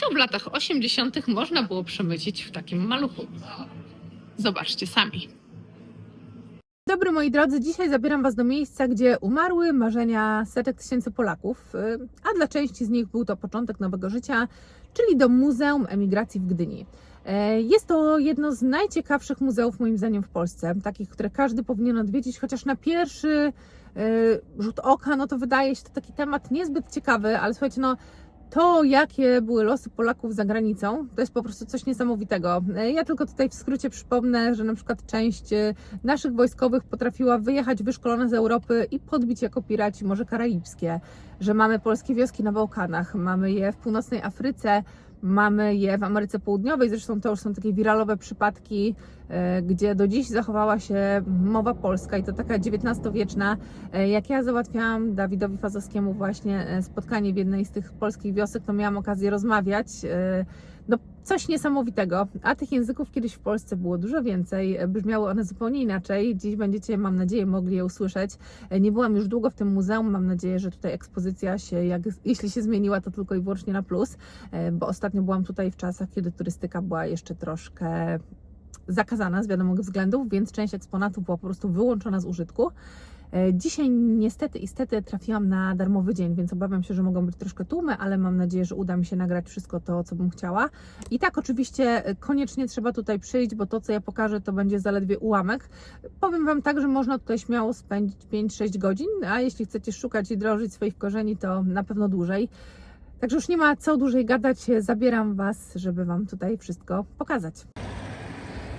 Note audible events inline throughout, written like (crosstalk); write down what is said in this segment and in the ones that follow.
co w latach 80. można było przemycić w takim maluchu. Zobaczcie sami. Dobry moi drodzy, dzisiaj zabieram Was do miejsca, gdzie umarły marzenia setek tysięcy Polaków, y, a dla części z nich był to początek nowego życia, czyli do Muzeum Emigracji w Gdyni. E, Jest to jedno z najciekawszych muzeów moim zdaniem w Polsce, takich, które każdy powinien odwiedzić, chociaż na pierwszy e, rzut oka, no to wydaje się to taki temat niezbyt ciekawy, ale słuchajcie, no to, jakie były losy Polaków za granicą, to jest po prostu coś niesamowitego. Ja tylko tutaj w skrócie przypomnę, że na przykład część e, naszych wojskowych potrafiła wyjechać wyszkolona z Europy i podbić jako piraci Morze Karaibskie, że mamy polskie wioski na Bałkanach, mamy je w północnej Afryce, mamy je w Ameryce Południowej, zresztą to już są takie wiralowe przypadki, e, gdzie do dziś zachowała się mowa polska i to taka XIX-wieczna. E, Jak ja załatwiałam Dawidowi Fazowskiemu właśnie e, spotkanie w jednej z tych polskich wiosek, to miałam okazję rozmawiać. No, coś niesamowitego. A tych języków kiedyś w Polsce było dużo więcej. Brzmiały one zupełnie inaczej. Dziś będziecie, mam nadzieję, mogli je usłyszeć. Nie byłam już długo w tym muzeum. Mam nadzieję, że tutaj ekspozycja się, jak, jeśli się zmieniła, to tylko i wyłącznie na plus, e, bo ostatnio byłam tutaj w czasach, kiedy turystyka była jeszcze troszkę zakazana z wiadomych względów, więc część eksponatów była po prostu wyłączona z użytku. E, Dzisiaj niestety, istety trafiłam na darmowy dzień, więc obawiam się, że mogą być troszkę tłumy, ale mam nadzieję, że uda mi się nagrać wszystko to, co bym chciała. I tak, oczywiście, e, koniecznie trzeba tutaj przyjść, bo to, co ja pokażę, to będzie zaledwie ułamek. Powiem Wam tak, że można tutaj śmiało spędzić 5-6 godzin, a jeśli chcecie szukać i drążyć swoich korzeni, to na pewno dłużej. Także już nie ma co dłużej gadać, zabieram Was, żeby Wam tutaj wszystko pokazać.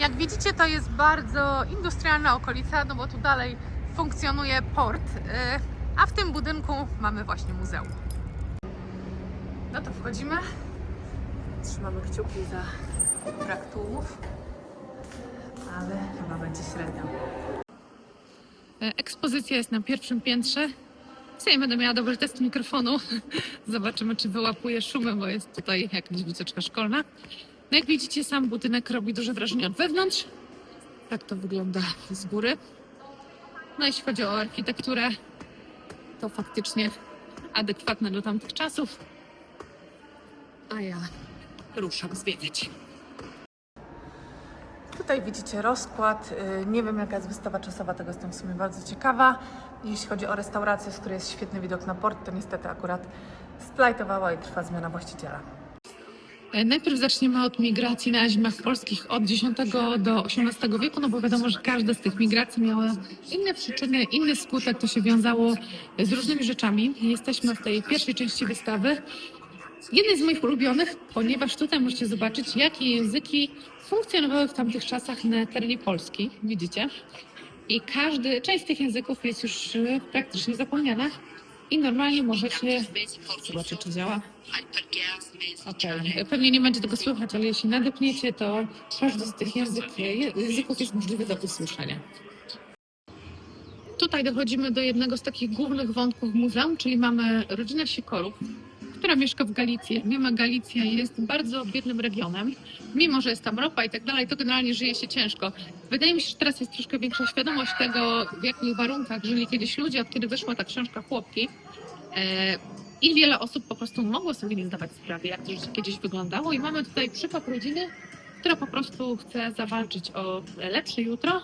Jak widzicie, to jest bardzo industrialna okolica, no bo tu dalej funkcjonuje port, y, a w tym budynku mamy właśnie muzeum. No to wchodzimy. Trzymamy kciuki za brak tłumów, ale chyba będzie średnio. E, Ekspozycja jest na pierwszym piętrze. Dzisiaj będę miała dobry test mikrofonu. (laughs) Zobaczymy, czy wyłapuje szumy, bo jest tutaj jakaś wycieczka szkolna. No jak widzicie, sam budynek robi duże wrażenie od wewnątrz. Tak to wygląda z góry. No jeśli chodzi o architekturę, to faktycznie adekwatne do tamtych czasów. A ja ruszam zwiedzać. Tutaj widzicie rozkład. Y, Nie wiem, jaka jest wystawa czasowa, tego jestem w sumie bardzo ciekawa. Jeśli chodzi o restaurację, z której jest świetny widok na port, to niestety akurat splajtowała i trwa zmiana właściciela. E, Najpierw zaczniemy od migracji na ziemiach polskich od X do XVIII wieku, no bo wiadomo, że każda z tych migracji miała inne przyczyny, inny skutek, to się wiązało z różnymi rzeczami. Jesteśmy w tej pierwszej części wystawy. Jednej z moich ulubionych, ponieważ tutaj możecie zobaczyć, jakie języki funkcjonowały w tamtych czasach na terenie Polski. Widzicie? I każdy, część z tych języków jest już e, praktycznie zapomniana. I normalnie możecie zobaczyć, czy działa. Okej, pewnie nie będzie tego słychać, ale jeśli nadepniecie, to każdy z tych język, języków jest możliwy do usłyszenia. Tutaj dochodzimy do jednego z takich głównych wątków muzeum, czyli mamy rodzinę Sikorów, która mieszka w Galicji. Mimo Galicja jest bardzo biednym regionem, mimo że jest tam ropa i tak dalej, to generalnie żyje się ciężko. Wydaje mi się, że teraz jest troszkę większa świadomość tego, w jakich warunkach żyli kiedyś ludzie, od kiedy wyszła ta książka Chłopki. E, I wiele osób po prostu mogło sobie nie zdawać sprawy, jak to życie kiedyś wyglądało. I mamy tutaj przykład rodziny, która po prostu chce zawalczyć o lepsze jutro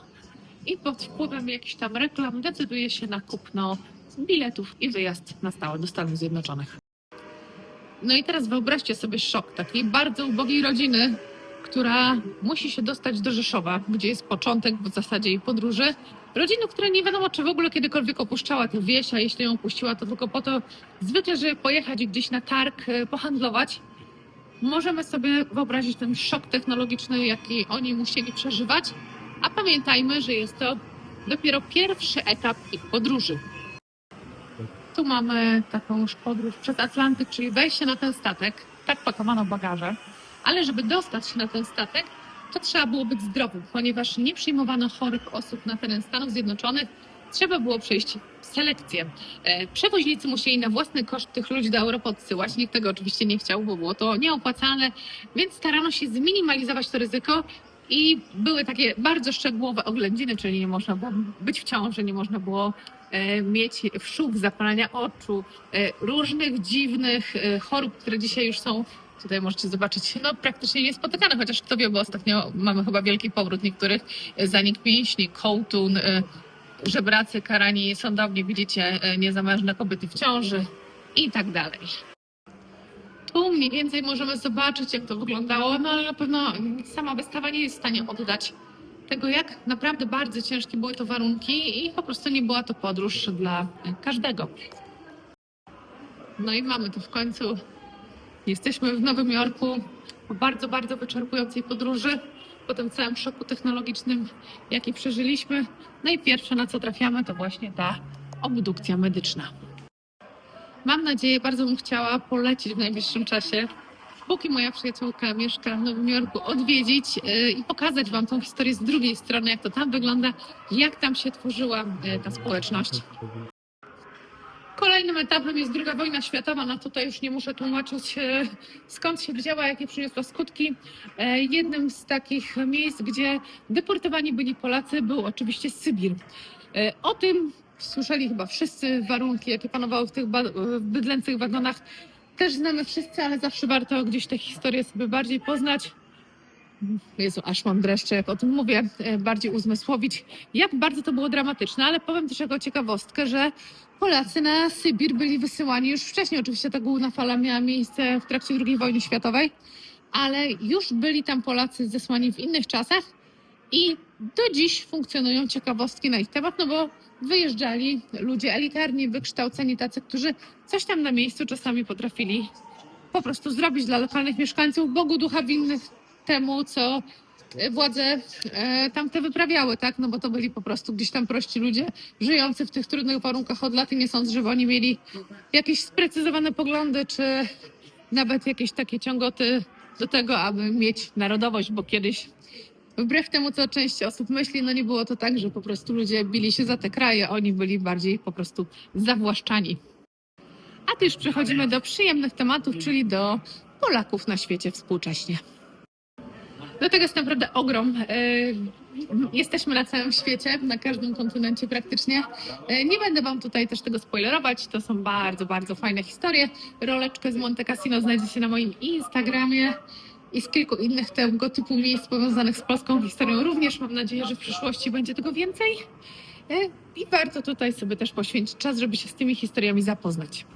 i pod wpływem jakichś tam reklam decyduje się na kupno biletów i wyjazd na stałe do Stanów Zjednoczonych. No i teraz wyobraźcie sobie szok takiej bardzo ubogiej rodziny, która musi się dostać do Rzeszowa, gdzie jest początek w zasadzie jej podróży. Rodziny, która nie wiadomo, czy w ogóle kiedykolwiek opuszczała tę wieś, a jeśli ją opuściła, to tylko po to zwykle, żeby pojechać gdzieś na targ, e, pohandlować. Możemy sobie wyobrazić ten szok technologiczny, jaki oni musieli przeżywać, a pamiętajmy, że jest to dopiero pierwszy etap ich podróży. Tu mamy taką już podróż przez Atlantyk, czyli wejście na ten statek. Tak pakowano bagaże. Ale żeby dostać się na ten statek, to trzeba było być zdrowym, ponieważ nie przyjmowano chorych osób na teren Stanów Zjednoczonych. Trzeba było przejść selekcję. E, Przewoźnicy musieli na własny koszt tych ludzi do Europy odsyłać. Nikt tego oczywiście nie chciał, bo było to nieopłacalne, więc starano się zminimalizować to ryzyko I były takie bardzo szczegółowe oględziny, czyli nie można było być w ciąży, nie można było e, mieć wszów, zapalania oczu, e, różnych dziwnych e, chorób, które dzisiaj już są, tutaj możecie zobaczyć, no praktycznie niespotykane, chociaż kto wie, bo ostatnio mamy chyba wielki powrót niektórych, zanik mięśni, kołtun, żebracy karani sądownie, widzicie, niezamężne kobiety w ciąży i tak dalej. Tu mniej więcej możemy zobaczyć, jak to wyglądało, no ale na pewno sama wystawa nie jest w stanie oddać tego, jak naprawdę bardzo ciężkie były to warunki i po prostu nie była to podróż dla każdego. No i mamy to w końcu. Jesteśmy w Nowym Jorku po bardzo, bardzo wyczerpującej podróży, po tym całym szoku technologicznym, jaki przeżyliśmy. No i pierwsze, na co trafiamy, to właśnie ta obdukcja medyczna. Mam nadzieję, bardzo bym chciała polecić w najbliższym czasie, póki moja przyjaciółka mieszka w Nowym Jorku, odwiedzić yy, i pokazać Wam tą historię z drugiej strony, jak to tam wygląda, jak tam się tworzyła yy, ta społeczność. Kolejnym etapem jest II wojna światowa. No tutaj już nie muszę tłumaczyć e, skąd się wzięła, jakie przyniosła skutki. Jednym z takich miejsc, gdzie deportowani byli Polacy, był oczywiście Sybir. O tym słyszeli chyba wszyscy warunki, jakie panowały w tych bydlęcych wagonach. Też znamy wszyscy, ale zawsze warto gdzieś tę historię sobie bardziej poznać. Jezu, aż mam dreszcze, jak o tym mówię, e, bardziej uzmysłowić, jak bardzo to było dramatyczne, ale powiem też jako ciekawostkę, że Polacy na Sybir byli wysyłani już wcześniej. Oczywiście ta główna fala miała miejsce w trakcie II wojny światowej, ale już byli tam Polacy zesłani w innych czasach i do dziś funkcjonują ciekawostki na ich temat, no bo wyjeżdżali ludzie elitarni, wykształceni, tacy, którzy coś tam na miejscu czasami potrafili po prostu zrobić dla lokalnych mieszkańców, Bogu ducha winnych temu, co e, władze e, tamte wyprawiały, tak? No bo to byli po prostu gdzieś tam prości ludzie żyjący w tych trudnych warunkach od lat i nie sądzę, żeby oni mieli jakieś sprecyzowane poglądy, czy nawet jakieś takie ciągoty do tego, aby mieć narodowość, bo kiedyś wbrew temu, co część osób myśli, no nie było to tak, że po prostu ludzie bili się za te kraje, oni byli bardziej po prostu zawłaszczani. A już przechodzimy do przyjemnych tematów, czyli do Polaków na świecie współcześnie. Do tego jest naprawdę ogrom. E, Jesteśmy na całym świecie, na każdym kontynencie praktycznie. E, Nie będę Wam tutaj też tego spoilerować. To są bardzo, bardzo fajne historie. Roleczkę z Monte Cassino znajdziecie na moim Instagramie i z kilku innych tego typu miejsc powiązanych z polską historią również. Mam nadzieję, że w przyszłości będzie tego więcej. E, I warto tutaj sobie też poświęcić czas, żeby się z tymi historiami zapoznać.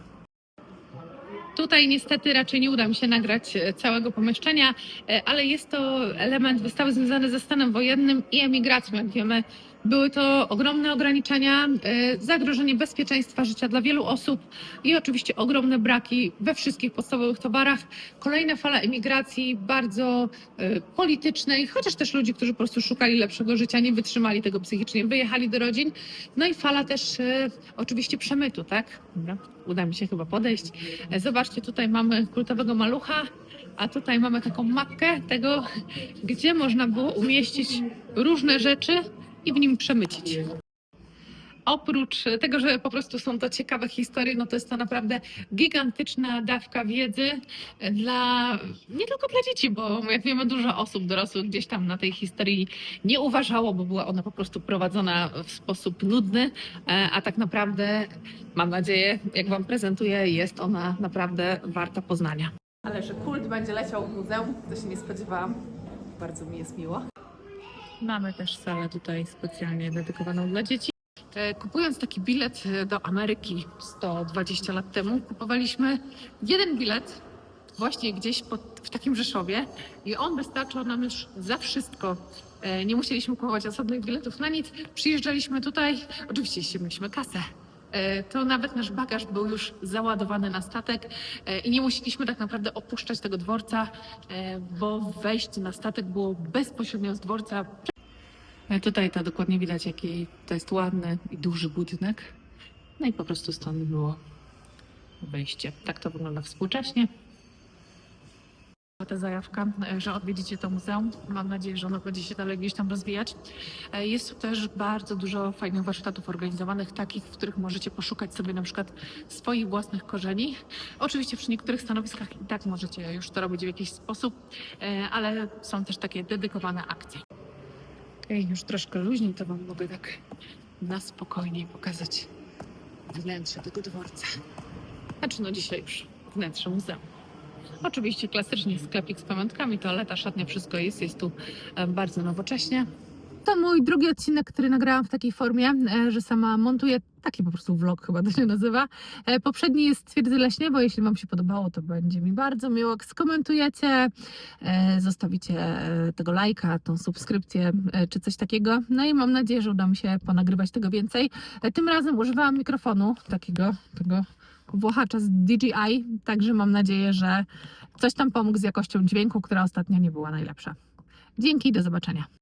Tutaj niestety raczej nie uda mi się nagrać e, całego pomieszczenia, e, ale jest to element wystawy związany ze stanem wojennym i emigracją. Jak wiemy, były to ogromne ograniczenia, e, zagrożenie bezpieczeństwa życia dla wielu osób i oczywiście ogromne braki we wszystkich podstawowych towarach. Kolejna fala emigracji, bardzo e, politycznej, chociaż też ludzi, którzy po prostu szukali lepszego życia, nie wytrzymali tego psychicznie, wyjechali do rodzin. No i fala też e, oczywiście przemytu, tak? Uda mi się chyba podejść. Zobaczcie, tutaj mamy kultowego malucha, a tutaj mamy taką mapkę tego, gdzie można było umieścić różne rzeczy i w nim przemycić. Oprócz tego, że po prostu są to ciekawe historie, no to jest to naprawdę gigantyczna dawka wiedzy dla, nie tylko dla dzieci, bo jak wiemy, dużo osób dorosłych gdzieś tam na tej historii nie uważało, bo była ona po prostu prowadzona w sposób nudny, e, a tak naprawdę, mam nadzieję, jak Wam prezentuję, jest ona naprawdę warta poznania. Ale że kult będzie leciał w muzeum, to się nie spodziewałam. Bardzo mi jest miło. Mamy też salę tutaj specjalnie dedykowaną dla dzieci. E, Kupując taki bilet e, do Ameryki 120 lat temu, kupowaliśmy jeden bilet właśnie gdzieś pod, w takim Rzeszowie i on wystarczał nam już za wszystko. E, Nie musieliśmy kupować osobnych biletów na nic. Przyjeżdżaliśmy tutaj, oczywiście jeśli mieliśmy kasę, to nawet nasz bagaż był już załadowany na statek e, i nie musieliśmy tak naprawdę opuszczać tego dworca, e, bo wejść na statek było bezpośrednio z dworca E, Tutaj to dokładnie widać, jaki to jest ładny i duży budynek. No i po prostu stąd było wejście. Tak to wygląda współcześnie. Ta zajawka, e, że odwiedzicie to muzeum. Mam nadzieję, że ono będzie się dalej gdzieś tam rozwijać. E, Jest tu też bardzo dużo fajnych warsztatów organizowanych, takich, w których możecie poszukać sobie na przykład swoich własnych korzeni. Oczywiście przy niektórych stanowiskach i tak możecie już to robić w jakiś sposób, e, ale są też takie dedykowane akcje. Okej, już troszkę luźniej, to Wam mogę tak na spokojniej pokazać wnętrze tego dworca. Znaczy no dzisiaj już wnętrze muzeum. Oczywiście klasycznie sklepik z pamiątkami, toaleta, szatnia, wszystko jest. Jest tu e, bardzo nowocześnie. To mój drugi odcinek, który nagrałam w takiej formie, e, że sama montuję taki po prostu vlog chyba to się nazywa. E, Poprzedni jest Twierdzy Leśniewo, jeśli Wam się podobało, to będzie mi bardzo miło, jak skomentujecie, zostawicie tego lajka, tą subskrypcję czy coś takiego. No i mam nadzieję, że uda mi się ponagrywać tego więcej. Tym razem używałam mikrofonu takiego, tego włochacza z DJI, także mam nadzieję, że coś tam pomógł z jakością dźwięku, która ostatnio nie była najlepsza. Dzięki, do zobaczenia.